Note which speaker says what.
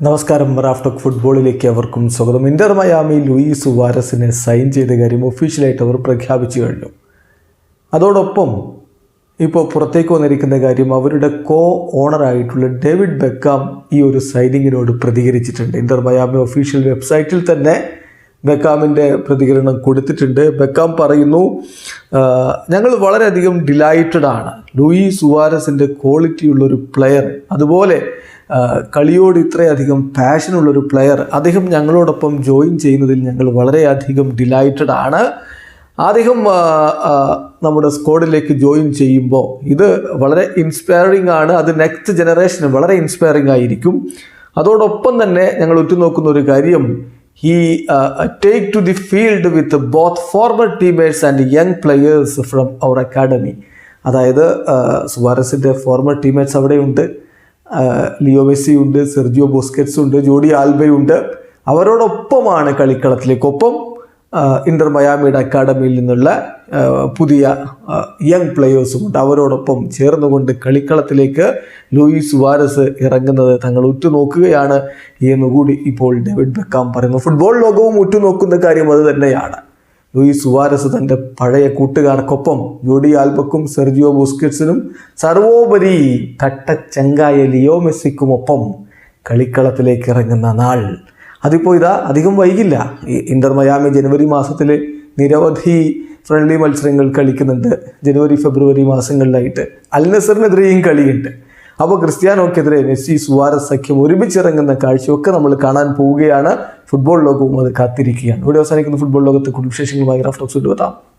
Speaker 1: നമസ്കാരം റാഫ്റ്റോക്ക് ഫുട്ബോളിലേക്ക് അവർക്കും സ്വാഗതം. ഇന്റർ മയാമി ലൂയിസ് സുവാരസിനെ സൈൻ ചെയ്ത കാര്യം ഒഫീഷ്യലായിട്ട് അവർ പ്രഖ്യാപിച്ചു കഴിഞ്ഞു. അതോടൊപ്പം ഇപ്പോൾ പുറത്തേക്ക് വന്നിരിക്കുന്ന കാര്യം അവരുടെ കോ ഓണറായിട്ടുള്ള ഡേവിഡ് ബെക്കാം ഈ ഒരു സൈനിങ്ങിനോട് പ്രതികരിച്ചിട്ടുണ്ട്. ഇന്റർ മയാമി ഒഫീഷ്യൽ വെബ്സൈറ്റിൽ തന്നെ ബെക്കാമിന്റെ പ്രതികരണം കൊടുത്തിട്ടുണ്ട്. ബെക്കാം പറയുന്നു "ആ, ഞങ്ങൾ വളരെയധികം ഡിലൈറ്റഡ് ആണ്. ലൂയി സുവാരസിന്റെ ക്വാളിറ്റി ഉള്ളൊരു പ്ലെയർ അതുപോലെ കളിയോട് ഇത്രയധികം പാഷനുള്ളൊരു പ്ലെയർ അദ്ദേഹം ഞങ്ങളോടൊപ്പം ജോയിൻ ചെയ്യുന്നതിൽ ഞങ്ങൾ വളരെയധികം ഡിലൈറ്റഡ് ആണ്. അദ്ദേഹം നമ്മുടെ സ്ക്വാഡിലേക്ക് ജോയിൻ ചെയ്യുമ്പോൾ ഇത് വളരെ ഇൻസ്പയറിംഗ് ആണ്. അത് നെക്സ്റ്റ് ജനറേഷന് വളരെ ഇൻസ്പയറിംഗ് ആയിരിക്കും. അതോടൊപ്പം തന്നെ ഞങ്ങൾ ഉറ്റുനോക്കുന്ന ഒരു കാര്യം he take to the field with both former teamers and young players from our academy അതായത് സുവാരസിന്റെ ഫോർമർ ടീമേറ്റ്സ് അവിടെയുണ്ട്. ആ, ലിയോ മെസ്സി ഉണ്ട് സെർജിയോ ബോസ്കെറ്റ്സ് ഉണ്ട് ജോഡി ആൽബയുണ്ട്. അവരോടൊപ്പമാണ് കളിക്കളത്തിലേക്കൊപ്പം ആ, ഇന്റർ മയാമിയുടെ അക്കാഡമിയിൽ നിന്നുള്ള പുതിയ യങ് പ്ലെയേഴ്സും ഉണ്ട് അവരോടൊപ്പം ചേർന്നുകൊണ്ട് കളിക്കളത്തിലേക്ക് ലൂയിസ് വാരസ് ഇറങ്ങുന്നത് തങ്ങൾ ഉറ്റുനോക്കുകയാണ് എന്നുകൂടി ഇപ്പോൾ ഡേവിഡ് ബെക്കാം പറയുന്നു. ഫുട്ബോൾ ലോകവും ഉറ്റുനോക്കുന്ന കാര്യം അത് തന്നെയാണ്. ലൂയിസ് സുവാരസ് തന്റെ പഴയ കൂട്ടുകാർക്കൊപ്പം ജോഡി ആൽബക്കും സെർജിയോ ബുസ്കിറ്റ്സിനും സർവോപരി കട്ടച്ചങ്കായ ലിയോ മെസ്സിക്കുമൊപ്പം കളിക്കളത്തിലേക്ക് ഇറങ്ങുന്ന നാൾ അതിപ്പോൾ ഇതാ അധികം വൈകില്ല. ഈ ഇന്റർ മയാമി ജനുവരി മാസത്തിൽ നിരവധി ഫ്രണ്ട്ലി മത്സരങ്ങൾ കളിക്കുന്നുണ്ട്. ജനുവരി ഫെബ്രുവരി മാസങ്ങളിലായിട്ട്. അൽ നസറിനെതിരെയും കളിയുണ്ട്. അപ്പോൾ ക്രിസ്ത്യാനോക്കെതിരെ മെസ്സി സുവാര സഖ്യം ഒരുമിച്ചിറങ്ങുന്ന കാഴ്ചയൊക്കെ നമ്മൾ കാണാൻ പോവുകയാണ്. ഫുട്ബോൾ ലോകവും അത് കാത്തിരിക്കുകയാണ്. ഇവിടെ അവസാനിക്കുന്ന ഫുട്ബോൾ ലോകത്തെ കുടുംബ വിശേഷങ്ങളുമായി ടോക്സ് കൊണ്ടുവെത്താം